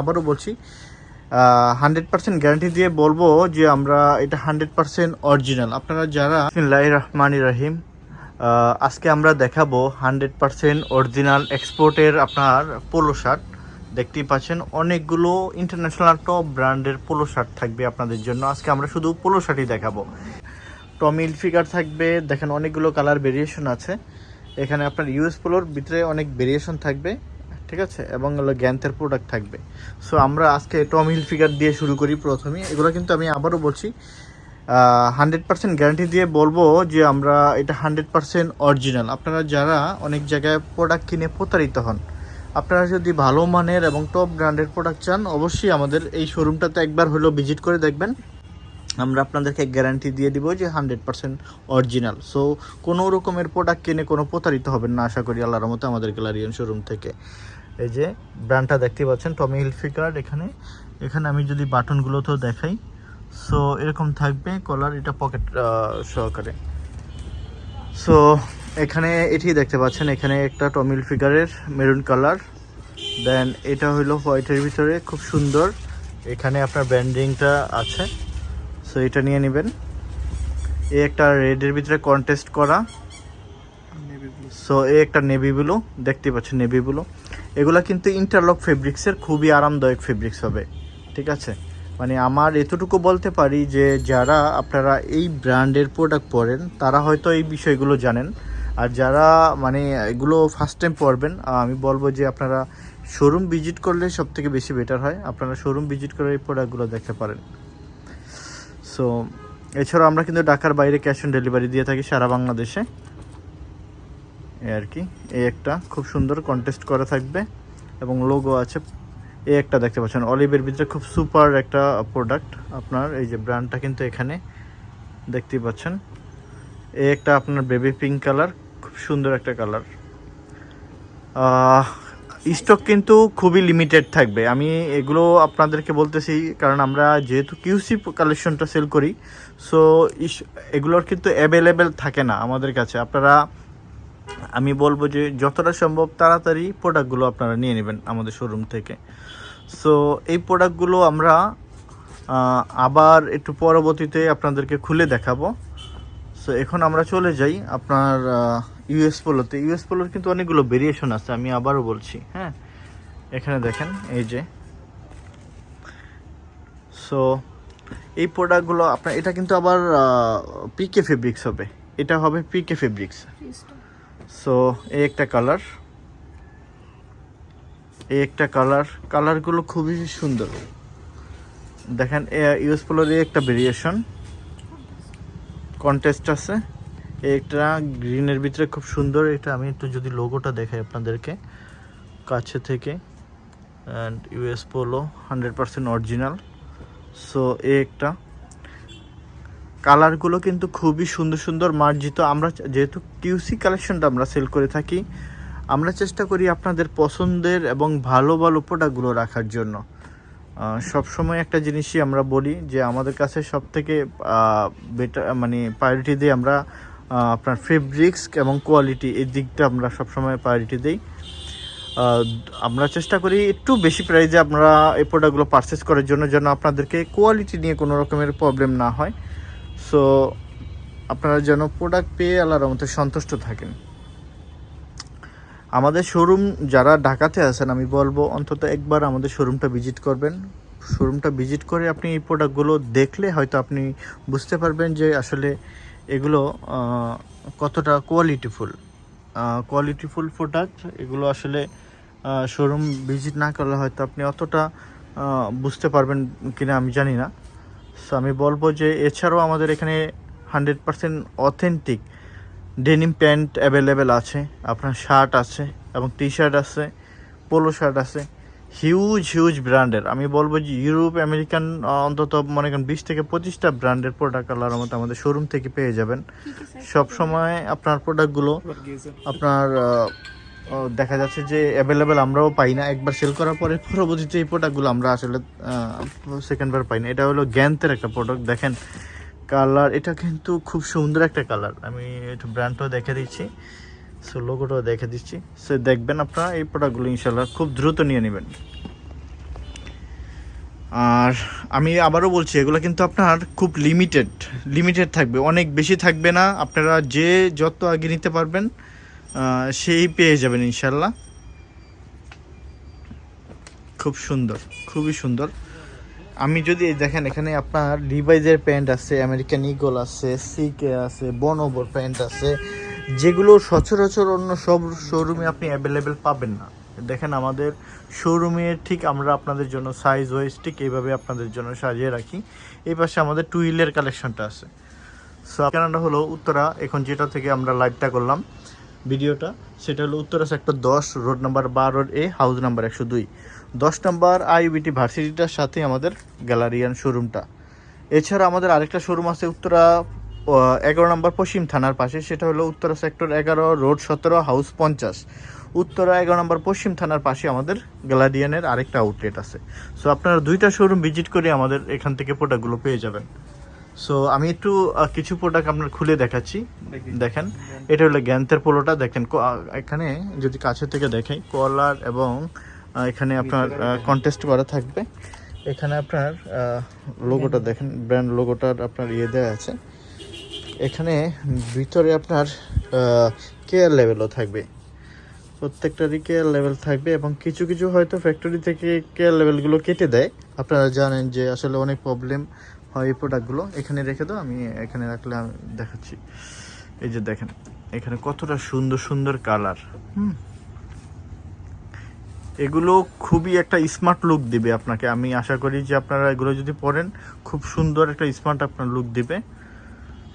আবারও বলছি hundred percent guarantee দিয়ে বলব যে আমরা এটা হান্ড্রেড পার্সেন্ট অরিজিনাল আপনারা যারা বিসমিল্লাহ রহমান রাহিম আজকে আমরা দেখাবো হান্ড্রেড পার্সেন্ট অরিজিনাল এক্সপোর্টের আপনার পোলো শার্ট দেখতেই পাচ্ছেন, অনেকগুলো ইন্টারন্যাশনাল টপ ব্র্যান্ডের পোলো শার্ট থাকবে আপনাদের জন্য। আজকে আমরা শুধু পোলো শার্টই দেখাবো। টমিল ফিগার থাকবে, দেখেন অনেকগুলো কালার ভেরিয়েশন আছে। এখানে আপনার ইউএস পোলোর ভিতরে অনেক ভেরিয়েশন থাকবে। ঠিক আছে? এবং হলো গ্যান্থের প্রোডাক্ট থাকবে। সো আমরা আজকে টম হিল ফিগার দিয়ে শুরু করি প্রথমে। এগুলো কিন্তু আমি আবারও বলছি হান্ড্রেড পার্সেন্ট গ্যারান্টি দিয়ে বলব যে আমরা এটা হান্ড্রেড পার্সেন্ট অরিজিনাল আপনারা যারা অনেক জায়গায় প্রোডাক্ট কিনে প্রতারিত হন, আপনারা যদি ভালো মানের এবং টপ ব্র্যান্ডের প্রোডাক্ট চান, অবশ্যই আমাদের এই শোরুমটাতে একবার হলেও ভিজিট করে দেখবেন। আমরা আপনাদেরকে গ্যারান্টি দিয়ে দিব যে হান্ড্রেড পার্সেন্ট অরিজিনাল সো কোনো রকমের প্রোডাক্ট কিনে কোনো প্রতারিত হবেন না, আশা করি আল্লাহর মতো আমাদের গ্যালারিয়ান শোরুম থেকে। এই যে ব্র্যান্ডটা দেখতে পাচ্ছেন টমি হিলফিকার এখানে। এখানে আমি যদি বাটনগুলোতেও দেখাই সো এরকম থাকবে কলার এটা পকেট সহকারে। সো এখানে এটি দেখতে পাচ্ছেন, এখানে একটা টমিল ফিগারের মেরুন কালার দেন এটা হলো হোয়াইটের ভিতরে, খুব সুন্দর। এখানে আপনার ব্যান্ডিংটা আছে সো এটা নিয়ে নেবেন। এই একটা রেডের ভিতরে কন্টেস্ট করা সো এই একটা নেভি ব্লু দেখতে পাচ্ছেন নেভি ব্লু এগুলা কিন্তু ইন্টারলক ফেব্রিক্সের খুবই আরামদায়ক ফেব্রিক্স হবে, ঠিক আছে? মানে আমার এতটুকু বলতে পারি যে, যারা আপনারা এই ব্র্যান্ডের প্রোডাক্ট পরেন, তারা হয়তো এই বিষয়গুলো জানেন। আর যারা মানে এগুলো ফার্স্ট টাইম পরবেন আমি বলব যে আপনারা শোরুম ভিজিট করলে সব থেকে বেশি বেটার হয়। আপনারা শোরুম ভিজিট করে এই প্রোডাক্টগুলো দেখতে পারেন। সো এছাড়াও আমরা কিন্তু ঢাকার বাইরে ক্যাশ অন ডেলিভারি দিয়ে থাকি সারা বাংলাদেশে। এই আর কি। এই একটা খুব সুন্দর কন্টেস্ট করা থাকবে এবং লোগো আছে। এই একটা দেখতে পাচ্ছেন। অলিভের ভিতরে খুব সুপার একটা প্রোডাক্ট আপনার এই যে ব্র্যান্ডটা কিন্তু এখানে দেখতেই পাচ্ছেন। এই একটা আপনার বেবি পিঙ্ক কালার খুব সুন্দর একটা কালার স্টক কিন্তু খুবই লিমিটেড থাকবে। আমি এগুলো আপনাদেরকে বলতেছি কারণ আমরা যেহেতু কিউসি কালেকশনটা সেল করি সো এগুলোর কিন্তু অ্যাভেলেবেল থাকে না আমাদের কাছে। আপনারা আমি বলব যে যতটা সম্ভব তাড়াতাড়ি প্রোডাক্টগুলো আপনারা নিয়ে নেবেন আমাদের শোরুম থেকে। সো এই প্রোডাক্টগুলো আমরা আবার একটু পরবর্তীতে আপনাদেরকে খুলে দেখাবো। সো এখন আমরা চলে যাই আপনার ইউএস পোলোতে ইউএস পোলোর কিন্তু অনেকগুলো ভেরিয়েশন আছে, আমি আবারও বলছি হ্যাঁ? এখানে দেখেন, এই যে। সো এই প্রোডাক্টগুলো আপনার, এটা কিন্তু আবার পিকে ফেব্রিক্স হবে। এটা হবে পিকে ফেব্রিক্স সো এই একটা কালার এই একটা কালার কালারগুলো খুবই সুন্দর। দেখেন ইউএস পোলোর এই একটা ভেরিয়েশন কন্টেস্ট আছে। একটা গ্রিনের ভিতরে খুব সুন্দর। এটা আমি একটু যদি লোগোটা দেখাই আপনাদেরকে। কাছে থেকে। And US polo hundred percent original so এই একটা। কালারগুলো কিন্তু খুবই সুন্দর সুন্দর মার্জিত। আমরা যেহেতু কিউসি কালেকশনটা আমরা সেল করে থাকি, আমরা চেষ্টা করি আপনাদের পছন্দের এবং ভালো ভালো প্রোডাক্টগুলো রাখার জন্য। সব সময় একটা জিনিসই আমরা বলি যে আমাদের কাছে সব থেকে বেটার মানে প্রায়োরিটি দিই আমরা আপনার ফেব্রিক্স এবং কোয়ালিটি এই দিকটা আমরা সবসময় প্রায়োরিটি দিই। আমরা চেষ্টা করি একটু বেশি প্রাইজে আমরা এই প্রোডাক্টগুলো পারচেস করার জন্য যেন আপনাদেরকে কোয়ালিটি নিয়ে কোনো রকমের প্রবলেম না হয়। সো আপনারা যেন প্রোডাক্ট পেয়ে আল্লাহর মতো সন্তুষ্ট থাকেন। আমাদের শোরুম যারা ঢাকাতে আছেন, আমি বলব অন্তত একবার আমাদের শোরুমটা ভিজিট করবেন। শোরুমটা ভিজিট করে আপনি এই প্রোডাক্টগুলো দেখলে হয়তো আপনি বুঝতে পারবেন যে আসলে এগুলো কতটা কোয়ালিটিফুল কোয়ালিটিফুল প্রোডাক্ট এগুলো আসলে শোরুম ভিজিট না করলে হয়তো আপনি অতটা বুঝতে পারবেন কিনা আমি জানি না। সো আমি বলব যে এছাড়াও আমাদের এখানে hundred percent authentic denim pant available আছে। আপনার শার্ট আছে এবং টি শার্ট আছে পোলো শার্ট আছে। হিউজ হিউজ ব্র্যান্ডের। আমি বলব যে ইউরোপ আমেরিকান অন্তত মনে করেন বিশ থেকে পঁচিশটা ব্র্যান্ডের প্রোডাক্ট আল্লাহর মতো আমাদের শোরুম থেকে পেয়ে যাবেন। সব সময় আপনার প্রোডাক্টগুলো আপনার দেখা যাচ্ছে যে অ্যাভেলেবেল আমরাও পাই না। একবার সেল করার পরে পরবর্তীতে এই প্রোডাক্টগুলো আমরা আসলে সেকেন্ডবার পাই না। এটা হলো গ্যান্থের একটা প্রোডাক্ট দেখেন। কালার এটা কিন্তু খুব সুন্দর একটা কালার আমি একটু ব্র্যান্ডটাও দেখে দিচ্ছি সো লোগোটাও দেখে দিচ্ছি। সো দেখবেন আপনারা এই প্রোডাক্টগুলো ইনশাল্লাহ খুব দ্রুত নিয়ে নেবেন। আর আমি আবারও বলছি, এগুলো কিন্তু আপনার খুব লিমিটেড লিমিটেড থাকবে। অনেক বেশি থাকবে না। আপনারা যে যত আগে নিতে পারবেন সেই পেয়ে যাবেন ইনশাল্লাহ। খুব সুন্দর, খুবই সুন্দর। আমি যদি দেখেন এখানে আপনার লিভাইজের প্যান্ট আছে আমেরিকান ইগল আছে সিকে আছে বনোবর প্যান্ট আছে, যেগুলো সচরাচর অন্য সব শোরুমে আপনি অ্যাভেলেবেল পাবেন না। দেখেন আমাদের শোরুমে ঠিক আমরা আপনাদের জন্য সাইজ ওয়াইজ ঠিক এইভাবে আপনাদের জন্য সাজিয়ে রাখি। এই পাশে আমাদের টু হুইলের কালেকশনটা আছে। সো আপনারা হলো উত্তরা। এখন যেটা থেকে আমরা লাইভটা করলাম ভিডিওটা, সেটা হলো উত্তরা সেক্টর দশ রোড নাম্বার বারোর এ হাউস নাম্বার একশো দুই। দশ নম্বর আইবিটি ভার্সিটিটার সাথে আমাদের গ্যালারিয়ান শোরুমটা এছাড়া আমাদের আরেকটা শোরুম আছে উত্তরা এগারো নম্বর পশ্চিম থানার পাশে, সেটা হলো উত্তরা সেক্টর এগারো রোড সতেরো হাউস পঞ্চাশ। উত্তরা এগারো নম্বর পশ্চিম থানার পাশে আমাদের গ্যালারিয়ানের আরেকটা আউটলেট আছে। সো আপনারা দুইটা শোরুম ভিজিট করে আমাদের এখান থেকে প্রোডাক্টগুলো পেয়ে যাবেন। সো আমি একটু কিছু প্রোডাক্ট আপনার খুলে দেখাচ্ছি। দেখেন এটা হলো গ্যান্থের পোলোটা দেখেন এখানে যদি কাছে থেকে দেখাই কলার এবং এখানে আপনার কন্টেস্ট করা থাকবে। এখানে আপনার লোগোটা দেখেন ব্র্যান্ড লোগোটার আপনার ইয়ে দেওয়া আছে। এখানে ভিতরে আপনার কেয়ার লেভেলও থাকবে। প্রত্যেকটারই কেয়ার লেভেল থাকবে এবং কিছু কিছু হয়তো ফ্যাক্টরি থেকে কেয়ার লেভেলগুলো কেটে দেয়। আপনারা জানেন যে আসলে অনেক প্রবলেম হয় এই প্রোডাক্টগুলো এখানে রেখে দাও, আমি এখানে রাখলে আমি দেখাচ্ছি। এই যে দেখেন, এখানে কতটা সুন্দর সুন্দর কালার হুম। এগুলো খুবই একটা স্মার্ট লুক দিবে আপনাকে। আমি আশা করি যে আপনারা এগুলো যদি পরেন, খুব সুন্দর একটা স্মার্ট আপনার লুক দিবে।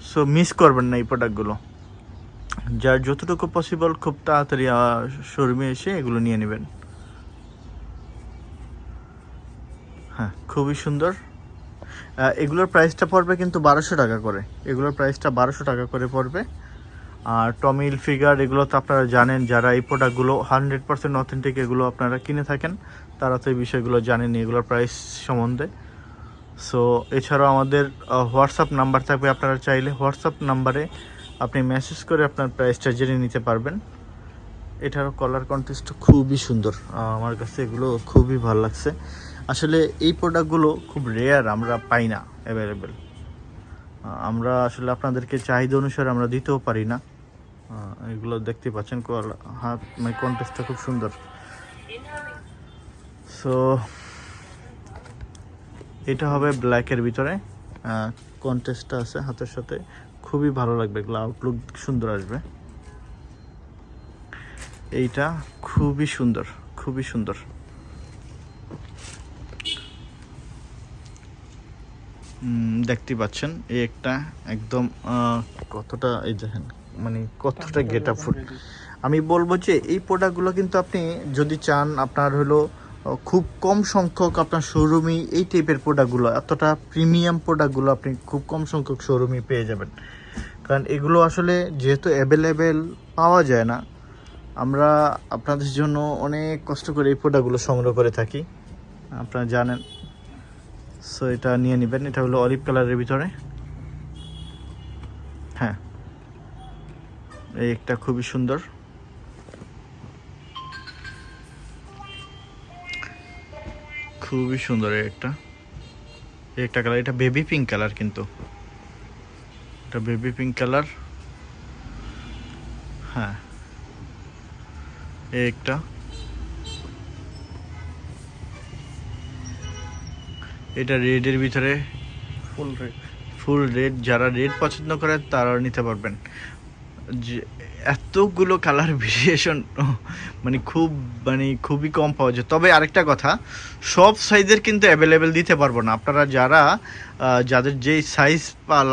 সো মিস করবেন না এই প্রোডাক্টগুলো যার যতটুকু পসিবল খুব তাড়াতাড়ি শোরুমে এসে এগুলো নিয়ে নেবেন। হ্যাঁ খুবই সুন্দর। এগুলোর প্রাইসটা পড়বে কিন্তু বারোশো টাকা করে। এগুলোর প্রাইসটা বারোশো টাকা করে পড়বে। আর টমিল ফিগার এগুলো তো আপনারা জানেন, যারা এই প্রোডাক্টগুলো হান্ড্রেড পার্সেন্ট অথেন্টিক এগুলো আপনারা কিনে থাকেন, তারা তো এই বিষয়গুলো জানেন এগুলোর প্রাইস সম্বন্ধে। সো এছাড়াও আমাদের হোয়াটসঅ্যাপ নাম্বার থাকবে আপনারা চাইলে। হোয়াটসঅ্যাপ নাম্বারে আপনি মেসেজ করে আপনার প্রাইসটা জেনে নিতে পারবেন। এটারও কলার কন্টেস্ট খুবই সুন্দর। আমার কাছে এগুলো খুবই ভালো লাগছে। আসলে এই প্রোডাক্টগুলো খুব রেয়ার আমরা পাই না অ্যাভেলেবেল আমরা আসলে আপনাদেরকে চাহিদা অনুসারে আমরা দিতেও পারি না। এগুলো দেখতে পাচ্ছেন হাত মানে কন্টেস্টটা খুব সুন্দর। সো এটা হবে ব্ল্যাকের ভিতরে। কন্টেস্টটা আছে হাতের সাথে। খুবই ভালো লাগবে, এগুলো আউটলুক সুন্দর আসবে। এইটা খুবই সুন্দর খুবই সুন্দর। দেখতে পাচ্ছেন এই একটা একদম কতটা এই দেখেন মানে কতটা গেট আপ আমি বলব যে এই প্রোডাক্টগুলো কিন্তু আপনি যদি চান আপনার হলো খুব কম সংখ্যক আপনার শোরুমই এই টাইপের প্রোডাক্টগুলো এতটা প্রিমিয়াম প্রোডাক্টগুলো আপনি খুব কম সংখ্যক শোরুমই পেয়ে যাবেন। কারণ এগুলো আসলে যেহেতু অ্যাভেলেবেল পাওয়া যায় না আমরা আপনাদের জন্য অনেক কষ্ট করে এই প্রোডাক্টগুলো সংগ্রহ করে থাকি। আপনারা জানেন সো এটা নিয়ে নেবেন। এটা হলো অলিভ কালারের ভিতরে। হ্যাঁ। এই একটা খুবই সুন্দর। খুবই সুন্দর একটা। একটা কালার এটা বেবি পিঙ্ক কালার কিন্তু। এটা বেবি পিঙ্ক কালার হ্যাঁ। একটা। এটা রেডের ভিতরে ফুল রেড ফুল রেড যারা রেড পছন্দ করেন তারা নিতে পারবেন। যে এতগুলো কালার ভেরিয়েশন মানে খুব মানে খুবই কম পাওয়া যায়। তবে আরেকটা কথা সব সাইজের কিন্তু অ্যাভেলেবেল দিতে পারব না। আপনারা যারা যাদের যেই সাইজ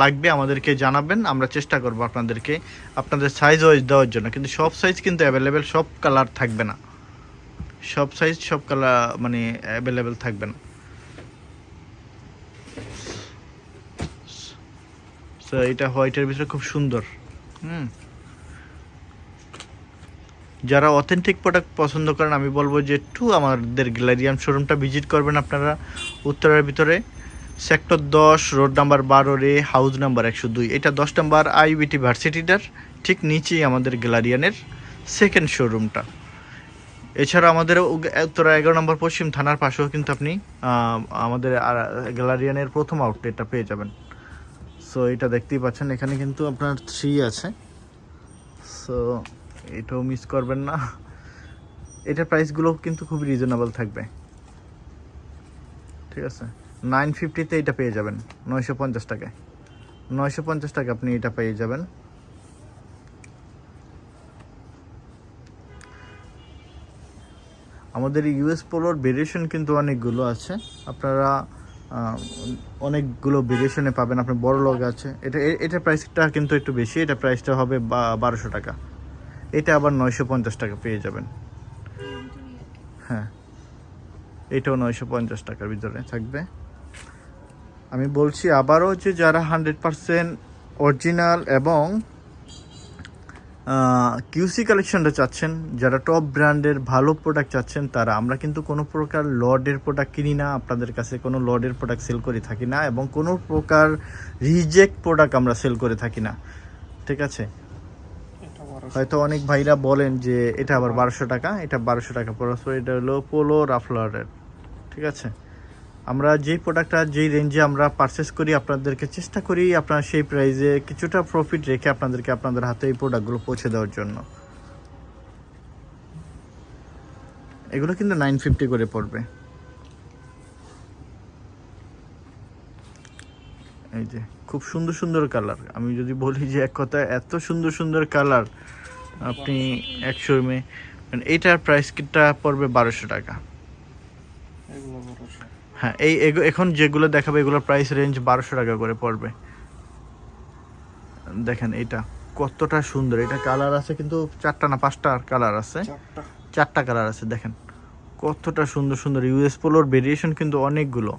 লাগবে আমাদেরকে জানাবেন আমরা চেষ্টা করব আপনাদেরকে আপনাদের সাইজ ওয়াইজ দেওয়ার জন্য। কিন্তু সব সাইজ কিন্তু অ্যাভেলেবেল সব কালার থাকবে না। সব সাইজ সব কালার মানে অ্যাভেলেবেল থাকবে না। তো এটা হোয়াইটের ভিতরে খুব সুন্দর। হুম। যারা অথেন্টিক প্রোডাক্ট পছন্দ করেন আমি বলব যে একটু আমাদের গ্যালারিয়াম শোরুমটা ভিজিট করবেন আপনারা উত্তরের ভিতরে। সেক্টর দশ রোড নাম্বার বারো রে হাউস নাম্বার একশো দুই। এটা দশ নাম্বার আইবিটি ভার্সিটিটার ঠিক নিচেই আমাদের গ্যালারিয়ানের সেকেন্ড শোরুমটা এছাড়া আমাদের উত্তরা এগারো নম্বর পশ্চিম থানার পাশেও কিন্তু আপনি আমাদের গ্যালারিয়ানের প্রথম আউটলেটটা পেয়ে যাবেন। সো এটা দেখতেই পাচ্ছেন, এখানে কিন্তু আপনার থ্রি আছে। সো এটাও মিস করবেন না। এটার প্রাইসগুলো কিন্তু খুব রিজনেবল থাকবে। ঠিক আছে? নাইন ফিফটিতে এটা পেয়ে যাবেন, নয়শো পঞ্চাশ টাকায়। নয়শো পঞ্চাশ টাকা আপনি এটা পেয়ে যাবেন। আমাদের ইউএস পোলোর ভেরিয়েশন কিন্তু অনেকগুলো আছে। আপনারা অনেকগুলো ভেরিয়েশনে পাবেন। আপনার বড় লগ আছে। এটা, এ- এটার প্রাইসটা কিন্তু একটু বেশি। এটা প্রাইসটা হবে বারোশো টাকা। এটা আবার নয়শো পঞ্চাশ টাকা পেয়ে যাবেন। হ্যাঁ। এটাও নয়শো পঞ্চাশ টাকার ভিতরে থাকবে। আমি বলছি আবারও যে যারা হান্ড্রেড পারসেন্ট অরিজিনাল এবং কিউসি কালেকশনটা চাচ্ছেন যারা টপ ব্র্যান্ডের ভালো প্রোডাক্ট চাচ্ছেন তারা আমরা কিন্তু কোনো প্রকার লর্ডের প্রোডাক্ট কিনি না আপনাদের কাছে কোনো লর্ডের প্রোডাক্ট সেল করে থাকি না এবং কোনো প্রকার রিজেক্ট প্রোডাক্ট আমরা সেল করে থাকি না। ঠিক আছে? হয়তো অনেক ভাইরা বলেন যে এটা আবার বারোশো টাকা এটা বারোশো টাকা পরস্পর এটা হলো পোলো রাফলারের ঠিক আছে? আমরা যেই প্রোডাক্টটা যেই রেঞ্জে আমরা পারচেস করি, আপনাদেরকে চেষ্টা করি আপনার সেই প্রাইসে কিছুটা প্রফিট রেখে আপনাদেরকে আপনাদের হাতে এই প্রোডাক্টগুলো পৌঁছে দেওয়ার জন্য। এগুলো কিন্তু নাইন ফিফটি করে পড়বে। এই যে, খুব সুন্দর সুন্দর কালার আমি যদি বলি যে এক কথায় এত সুন্দর সুন্দর কালার আপনি এক শোরুমে এইটার প্রাইস কিটা পড়বে বারোশো টাকা। এগুলো বারোশো। হ্যাঁ এই এখন যেগুলো দেখাবে এগুলোর প্রাইস রেঞ্জ বারোশো টাকা করে পড়বে। দেখেন এটা কতটা সুন্দর এটা কালার আছে কিন্তু চারটা না পাঁচটা কালার আছে? চারটা। কালার আছে দেখেন। কতটা সুন্দর সুন্দর। ইউএস পোলোর ভেরিয়েশন কিন্তু অনেকগুলো।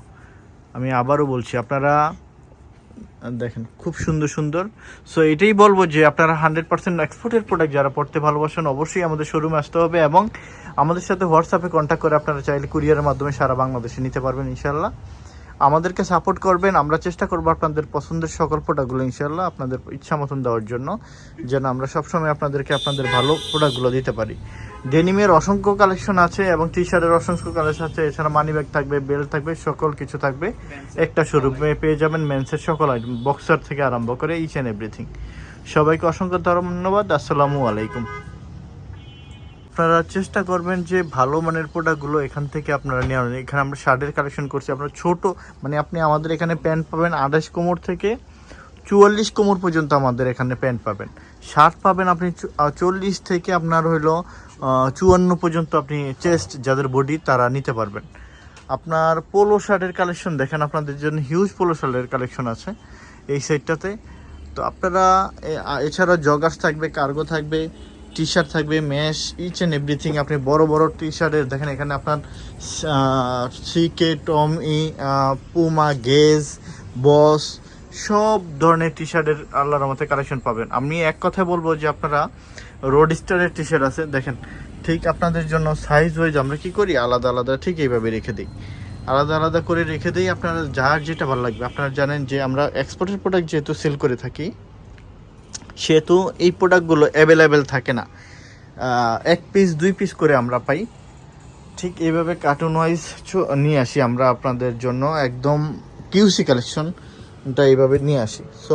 আমি আবারও বলছি আপনারা দেখেন, খুব সুন্দর সুন্দর। সো এটাই বলব যে আপনারা হান্ড্রেড পার্সেন্ট এক্সপোর্টের প্রোডাক্ট যারা পড়তে ভালোবাসেন, অবশ্যই আমাদের শোরুমে আসতে হবে এবং আমাদের সাথে হোয়াটসঅ্যাপে কন্ট্যাক্ট করে আপনারা চাইলে কুরিয়ারের মাধ্যমে সারা বাংলাদেশে নিতে পারবেন ইনশাল্লাহ আমাদেরকে সাপোর্ট করবেন, আমরা চেষ্টা করব আপনাদের পছন্দের সকল প্রোডাক্টগুলো ইনশাল্লাহ আপনাদের ইচ্ছা মতন দেওয়ার জন্য, যেন আমরা সবসময় আপনাদেরকে আপনাদের ভালো প্রোডাক্টগুলো দিতে পারি। ডেনিমের অসংখ্য কালেকশন আছে এবং টি শার্টের অসংখ্য কালেকশন আছে, এছাড়া মানি ব্যাগ থাকবে বেল্ট থাকবে, সকল কিছু থাকবে। একটা শোরুমে পেয়ে যাবেন মেন্সের সকল আইটেম বক্সার থেকে আরম্ভ করে ইচ অ্যান্ড এভরিথিং সবাইকে অসংখ্য ধন্যবাদ, আসসালামু আলাইকুম। আপনারা চেষ্টা করবেন যে ভালো মানের প্রোডাক্টগুলো এখান থেকে আপনারা নেওয়া এখানে আমরা শার্টের কালেকশন করছি আপনারা ছোট মানে আপনি আমাদের এখানে প্যান্ট পাবেন আঠাশ কোমর থেকে চুয়াল্লিশ কোমর পর্যন্ত আমাদের এখানে প্যান্ট পাবেন। শার্ট পাবেন আপনি চল্লিশ থেকে আপনার হইল চুয়ান্ন পর্যন্ত আপনি চেস্ট যাদের বডি তারা নিতে পারবেন। আপনার পোলো শার্টের কালেকশন দেখেন, আপনাদের জন্য হিউজ পোলো শার্টের কালেকশন আছে এই সাইডটাতে তো আপনারা এছাড়া জগার্স থাকবে কার্গো থাকবে টি শার্ট থাকবে ম্যাশ ইচ অ্যান্ড এভরিথিং আপনি বড় বড় টি শার্টের দেখেন এখানে আপনার CK Tommy Puma Guess Boss সব ধরনের টি শার্টের আল্লাহর মতে কালেকশন পাবেন। আমি এক কথা বলব যে আপনারা রোড স্টারের টি শার্ট আছে, দেখেন, ঠিক আপনাদের জন্য সাইজ ওয়াইজ আমরা কি করি? আলাদা আলাদা ঠিক এইভাবে রেখে দিই। আলাদা আলাদা করে রেখে দিই, আপনারা যার যেটা ভালো লাগবে। আপনারা জানেন যে আমরা এক্সপোর্টের প্রোডাক্ট যেহেতু সেল করে থাকি সেহেতু এই প্রোডাক্টগুলো অ্যাভেলেবেল থাকে না। এক পিস দুই পিস করে আমরা পাই। ঠিক এইভাবে কার্টুন ওয়াইজ নিয়ে আসি আমরা আপনাদের জন্য। একদম কিউসি কালেকশনটা এইভাবে নিয়ে আসি। So,